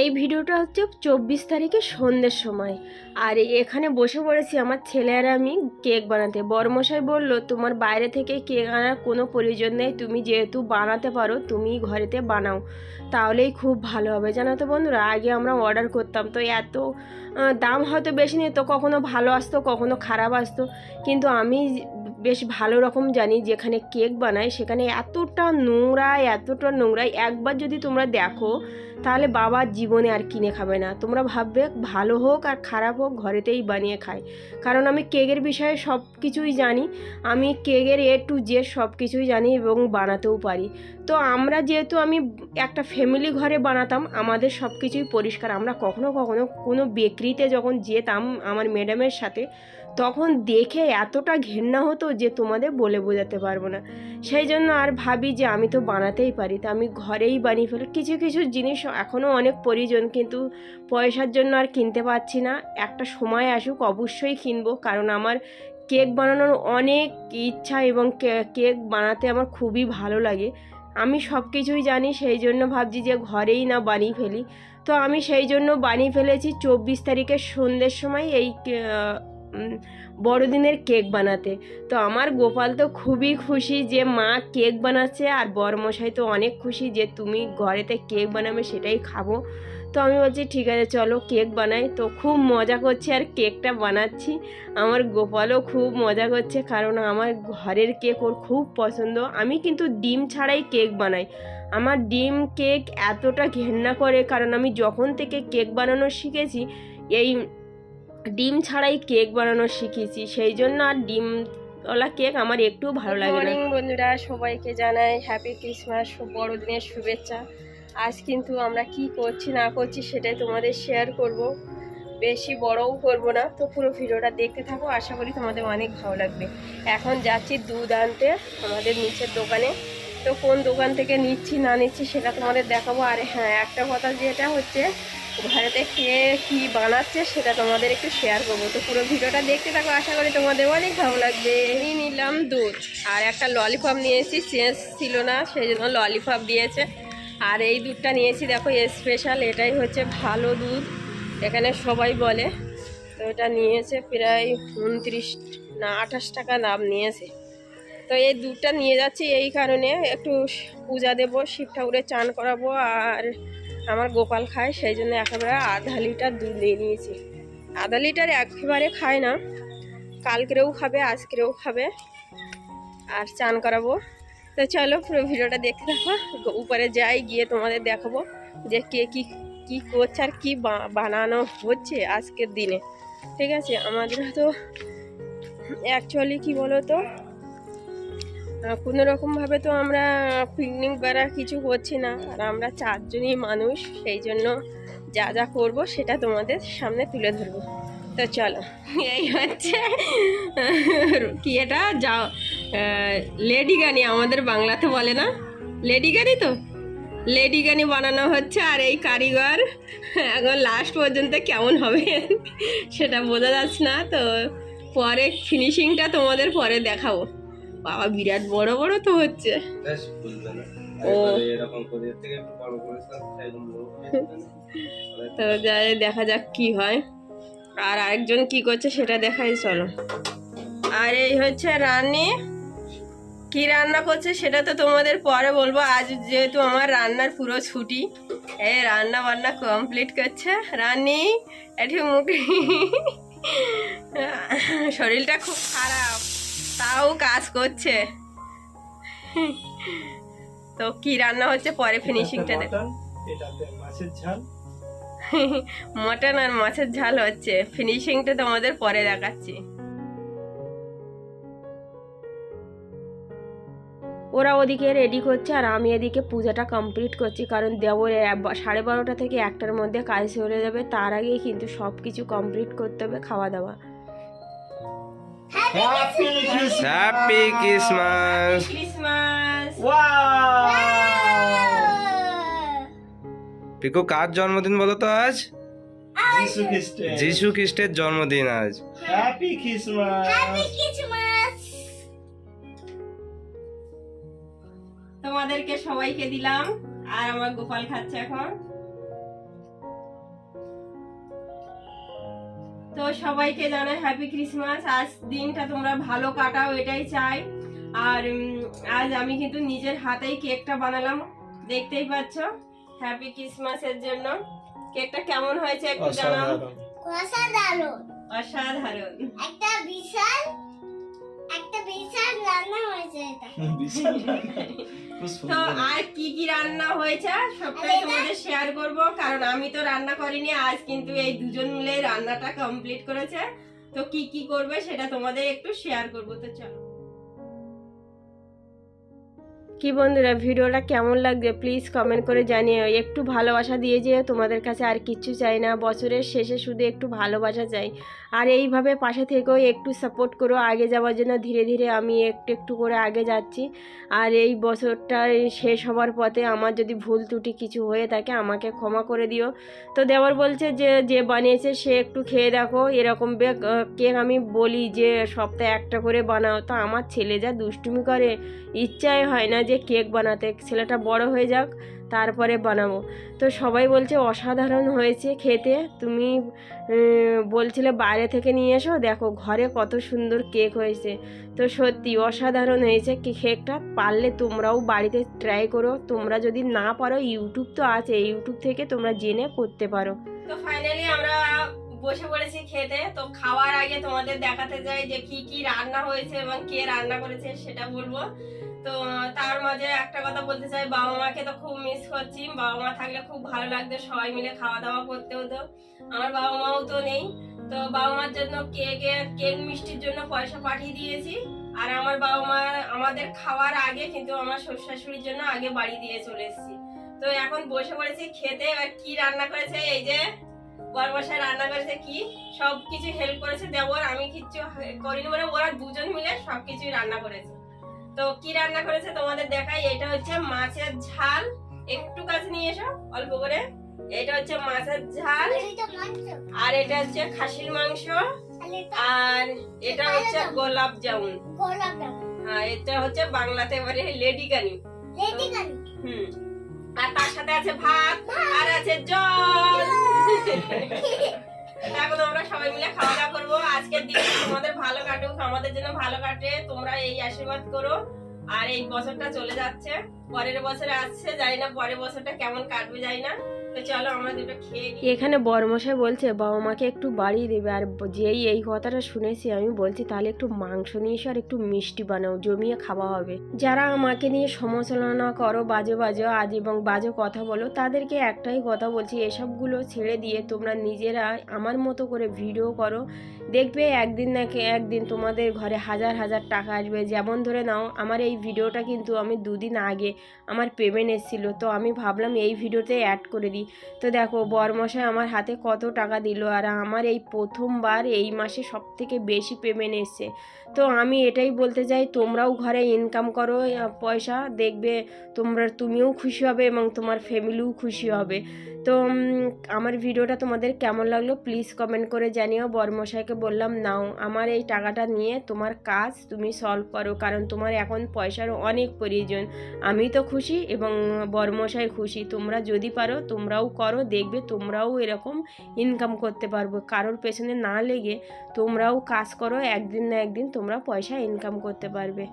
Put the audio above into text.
এই ভিডিওটা হচ্ছে চব্বিশ তারিখে সন্ধ্যের সময়। আর এখানে বসে পড়েছি আমার ছেলে আর আমি কেক বানাতে। বড়মশাই বলল, তোমার বাইরে থেকে কেক আনার কোনো প্রয়োজন নেই। তুমি যেহেতু বানাতে পারো তুমি ঘরেতে বানাও। তাহলেই খুব ভালো হবে। জানো তো বন্ধুরা, আগে আমরা অর্ডার করতাম। তো এত দাম হয়তো বেশি নিত কখনো ভালো আসতো, কখনো খারাপ আসতো। কিন্তু আমি বেশ ভালো রকম জানি যেখানে কেক বানায়, সেখানে এতটা নোংরা এতটা নোংরা একবার যদি তোমরা দেখো, তাহলে বাবা জীবনে আর কিনে খাবে না। তোমরা ভাববে, ভালো হোক আর খারাপ হোক, ঘরেতেই বানিয়ে খায়। কারণ আমি কেকের বিষয়ে সব কিছুই জানি। আমি কেকের এ টু জে সব কিছুই জানি এবং বানাতেও পারি। তো আমরা যেহেতু আমি একটা ফ্যামিলি ঘরে বানাতাম, আমাদের সব কিছুই পরিষ্কার। আমরা কখনো কখনো কোনো বেকরিতে যখন যেতাম, আমার ম্যাডামের সাথে তখন দেখে এতটা ঘেন্না হতো যে তোমাদের বলে বোঝাতে পারব না। সেই জন্য আর ভাবি যে আমি তো বানাতেই পারি, তা আমি ঘরেই বানিয়ে ফেলি। কিছু কিছু জিনিস এখনও অনেক প্রয়োজন কিন্তু পয়সার জন্য আর কিনতে পারছি না। একটা সময় আসুক অবশ্যই কিনবো, কারণ আমার কেক বানানোর অনেক ইচ্ছা এবং কেক বানাতে আমার খুবই ভালো লাগে। আমি সব কিছুই জানি, সেই জন্য ভাবছি যে ঘরেই না বানিয়ে ফেলি। তো আমি সেই জন্য বানিয়ে ফেলেছি চব্বিশ তারিখের সন্ধ্যের সময় এই বড়দিনের কেক বানাতে। তো আমার গোপাল তো খুবই খুশি যে মা কেক বানাচ্ছে আর বরমশাই তো অনেক খুশি যে তুমি ঘরেতে কেক বানাবে সেটাই খাব। তো আমি বলছি, ঠিক আছে, চলো কেক বানাই। তো খুব মজা করছি আর কেকটা বানাচ্ছি। আমার গোপালও খুব মজা করছে কারণ আমার ঘরের কেক ওর খুব পছন্দ। আমি কিন্তু ডিম ছাড়াই কেক বানাই। আমার ডিম কেক এতটা ঘেন্না করে কারণ আমি যখন থেকে কেক বানানো শিখেছি, এই ডিম ছাড়াই কেক বানানো শিখেছি, সেই জন্য আর ডিম ওলা কেক আমার একটু ভালো লাগে না। বন্ধুরা, সবাইকে জানাই হ্যাপি ক্রিসমাস বড়দিনের শুভেচ্ছা। আজ কিন্তু আমরা কি করছি, না করছি সেটাই তোমাদের শেয়ার করব। বেশি বড়ও করব না, তো পুরো ভিডিওটা দেখতে থাকো, আশা করি তোমাদের অনেক ভালো লাগবে। এখন যাচ্ছি দুধ আনতে, আমাদের নিচের দোকানে। তো কোন দোকান থেকে নিচ্ছি, না নিচ্ছি সেটা তোমাদের দেখাবো। আর হ্যাঁ একটা কথা যেটা হচ্ছে ঘরেতে কে কি বানাচ্ছে সেটা তোমাদের একটু শেয়ার করব। তো পুরো ভিডিওটা দেখতে থাকো, আশা করি তোমাদের অনেক ভালো লাগবে। নিলাম দুধ। আর একটা ললিপপ নিয়েছি চেঞ্জ ছিল না, সেই জন্য ললিপপ দিয়েছে। আর এই দুধটা নিয়েছি, দেখো স্পেশাল এটাই হচ্ছে ভালো দুধ। এখানে সবাই বলে, তো এটা নিয়েছে প্রায় উনত্রিশ না, আঠাশ টাকা দাম নিয়েছে। তো এই দুধটা নিয়ে যাচ্ছি এই কারণে, একটু পূজা দেবো, শিব ঠাকুরের চান করাবো, আর আমার গোপাল খায়, সেই জন্য একেবারে আধা লিটার দুধ নিয়ে নিয়েছি। আধা লিটার একেবারে খায় না, কালকেরেও খাবে, আজকেরেও খাবে, আর চান করাবো। তো চলো পুরো ভিডিওটা দেখতে থাকো, উপরে যাই, গিয়ে তোমাদের দেখাবো যে কে কি কি করছে আর কী বানানো হচ্ছে আজকের দিনে। ঠিক আছে, আমাদের তো অ্যাকচুয়ালি কি বলো তো কোনো রকমভাবে তো আমরা পিকনিক বেড়ার কিছু করছি না। আর আমরা চারজনই মানুষ, সেই জন্য যা যা করব সেটা তোমাদের সামনে তুলে ধরবো। তো চলো, এই হচ্ছে, কি এটা? যাও লেডি গানি আমাদের বাংলাতে বলে না? লেডি গানি তো? লেডি গানি বানানো হচ্ছে, আর এই কারিগর এখন লাস্ট পর্যন্ত কেমন হবে সেটা বোঝা যাচ্ছে না। তো পরে ফিনিশিংটা তোমাদের পরে দেখাবো। বাবা বিরাট বড় বড় তো হচ্ছে। ও। তো যাই দেখা যাক কি হয়। আর আরেকজন কি করছে সেটা দেখাই চলো। আর এই হচ্ছে রান্নি কি রান্না করছে সেটা তো তোমাদের পরে বলব। আজ যেহেতু আমার রান্নার পুরো ছুটি এই রান্না বান্না কমপ্লিট করছে। রান্নি এটি মুখ। শরীরটা খুব খারাপ। তাও কাজ করছে। তো কি রান্না হচ্ছে? পরে ফিনিশিংটা দেখ। মাছের ঝাল। মটন আর মাছের ঝাল হচ্ছে। ফিনিশিংটা তোমাদের পরে দেখাচ্ছি। ওরা ওদিকে রেডি করছে আর আমি এদিকে পূজাটা কমপ্লিট করছি। কারণ দেবর সাড়ে বারোটা থেকে একটার মধ্যে কাজ চলে যাবে। তার আগেই কিন্তু সব কিছু কমপ্লিট করতে হবে খাওয়া দাওয়া। Happy happy Christmas Christmas Piku কার জন্মদিন বলো তো আজ? যিশু খ্রিস্টের। যিশু খ্রিস্টের জন্মদিন আজ। হ্যাপি তোমাদেরকে সবাইকে দিলাম আর আমার গোপাল খাচ্ছে এখন। তো সবাইকে জানাই হ্যাপি ক্রিসমাস আজ দিনটা তোমরা ভালো কাটাও এটাই চাই। আর আজ আমি কিন্তু নিজের হাতেই কেকটা বানালাম। দেখতেই পাচ্ছ হ্যাপি ক্রিসমাসের জন্য। কেকটা কেমন হয়েছে একটু জানাও। অসাধারণ। অসাধারণ। একটা বিশাল রান্না হয়েছে এটা। তো আর কি কি রান্না হয়েছে সবটাই তোমাদের শেয়ার করব কারণ আমি তো রান্না করিনি আজ কিন্তু এই দুজন মিলে রান্নাটা কমপ্লিট করেছে। তো কি কি করবে সেটা তোমাদের একটু শেয়ার করব তো চলো। কি বন্ধুরা, ভিডিওটা কেমন লাগবে প্লিজ কমেন্ট করে জানিও। একটু ভালোবাসা দিয়ে যেও তোমাদের কাছে আর কিচ্ছু চাই না, বছরের শেষে শুধু একটু ভালোবাসা চাই। আর এইভাবে পাশে থেকেও একটু সাপোর্ট করো, আগে যাওয়ার জন্য ধীরে ধীরে আমি একটু একটু করে আগে যাচ্ছি। আর এই বছরটা শেষ হওয়ার পথে আমার যদি ভুল ত্রুটি কিছু হয়ে থাকে, আমাকে ক্ষমা করে দিও। তো দেওয়ার বলছে যে যে বানিয়েছে সে একটু খেয়ে দেখো, এরকম কেক আমি বলি যে, সপ্তাহে একটা করে বানাও। তো আমার ছেলে যা দুষ্টুমি করে, ইচ্ছাই হয় না যে কেক বানাতে, ছেলেটা বড় হয়ে যাক, তারপরে বানাবো। তো সবাই বলছে, অসাধারণ হয়েছে খেতে। তুমি বলছিলে বাইরে থেকে নিয়ে এসো। দেখো ঘরে কত সুন্দর কেক হয়েছে। তো সত্যি অসাধারণ হয়েছে কি, কেকটা। পারলে তোমরাও বাড়িতে ট্রাই করো। তোমরা যদি না পারো, ইউটিউব তো আছে। ইউটিউব থেকে তোমরা জেনে করতে পারো। তো ফাইনালি আমরা বসে পড়েছি খেতে। তো খাওয়ার আগে তোমাদের দেখাতে যাই যে কি কি রান্না হয়েছে এবং কে রান্না করেছে সেটা বলব। তো, তার মাঝে একটা কথা বলতে চাই, বাবা মাকে তো খুব মিস করছি। বাবা মা থাকলে খুব ভালো লাগতো, সবাই মিলে খাওয়া দাওয়া করতে হতো। আমার বাবা মাও তো নেই। তো বাবা মার জন্য কেক কেক মিষ্টির জন্য পয়সা পাঠিয়ে দিয়েছি। আর আমার বাবা মা আমাদের খাওয়ার আগে কিন্তু আমার শ্বশুর শাশুড়ির জন্য আগে বাড়ি দিয়ে চলে এসেছি। তো এখন বসে পড়েছি খেতে, এবার কি রান্না করেছে, এই যে বরমশাই রান্না করেছে কি সব কিছু হেল্প করেছে দেবর আমি কিচ্ছু করিনি মানে ওরা দুজন মিলে সব কিছুই রান্না করেছে। তো কি রান্না করেছে তোমাদের দেখাই এটা হচ্ছে মাছের ঝাল। একটু কাছে নিয়ে এসো অল্প করে। এটা হচ্ছে মাছের ঝাল। আর এটা হচ্ছে খাসির মাংস। আর এটা হচ্ছে গোলাপ জামুন। হ্যাঁ এটা হচ্ছে বাংলাতে বলে লেডি কানি হুম। আর তার সাথে আছে ভাত। আর আছে জল। এখন আমরা সবাই মিলে খাওয়া দাওয়া করব। আজকের দিন তোমাদের ভালো কাটুক, আমাদের জন্য ভালো কাটে। তোমরা এই আশীর্বাদ করো। আর এই বছরটা চলে যাচ্ছে। পরের বছর আসছে, জানি না পরের বছরটা কেমন কাটবে, জানি না। এখানে বড়মশাই বলছে, বাবা মাকে একটু বাড়িয়ে দেবে। আর যেই এই কথাটা শুনেছি, আমি বলছি, তাহলে একটু মাংস নিয়ে এসো আর একটু মিষ্টি বানাও, জমিয়ে খাওয়া হবে। যারা আমাকে নিয়ে সমালোচনা করো, বাজে বাজে আজ এবং বাজে কথা বলো, তাদেরকে একটাই কথা বলছি, এসবগুলো ছেড়ে দিয়ে তোমরা নিজেরা আমার মতো করে ভিডিও করো। দেখবে একদিন নাকি একদিন তোমাদের ঘরে হাজার হাজার টাকা আসবে। যেমন ধরে নাও, আমার এই ভিডিওটা কিন্তু আমি দুদিন আগে আমার পেমেন্ট এসেছিল, তো আমি ভাবলাম এই ভিডিওতে অ্যাড করে দিই। তো দেখো, বরমশাই আমার হাতে কত টাকা দিল আর আমার এই প্রথমবার এই মাসে সব থেকে বেশি পেমেন্ট এসছে। তো আমি এটাই বলতে চাই, তোমরাও ঘরে ইনকাম করো পয়সা দেখবে তোমরা, তুমিও খুশি হবে এবং তোমার ফ্যামিলিও খুশি হবে। তো আমার ভিডিওটা তোমাদের কেমন লাগল প্লিজ কমেন্ট করে জানিও। বরমশাইকে বললাম, নাও, আমার এই টাকাটা নিয়ে তোমার কাজ তুমি সলভ করো, কারণ তোমার এখন পয়সার অনেক প্রয়োজন। আমি তো খুশি এবং বরমশাই খুশি। তোমরা যদি পারো, তোমরাও করো, দেখবে তোমরাও এরকম ইনকাম করতে পারব। কারোর পেছনে না লেগে তোমরাও কাজ করো, একদিন না একদিন তোমরা পয়সা ইনকাম করতে পারবে।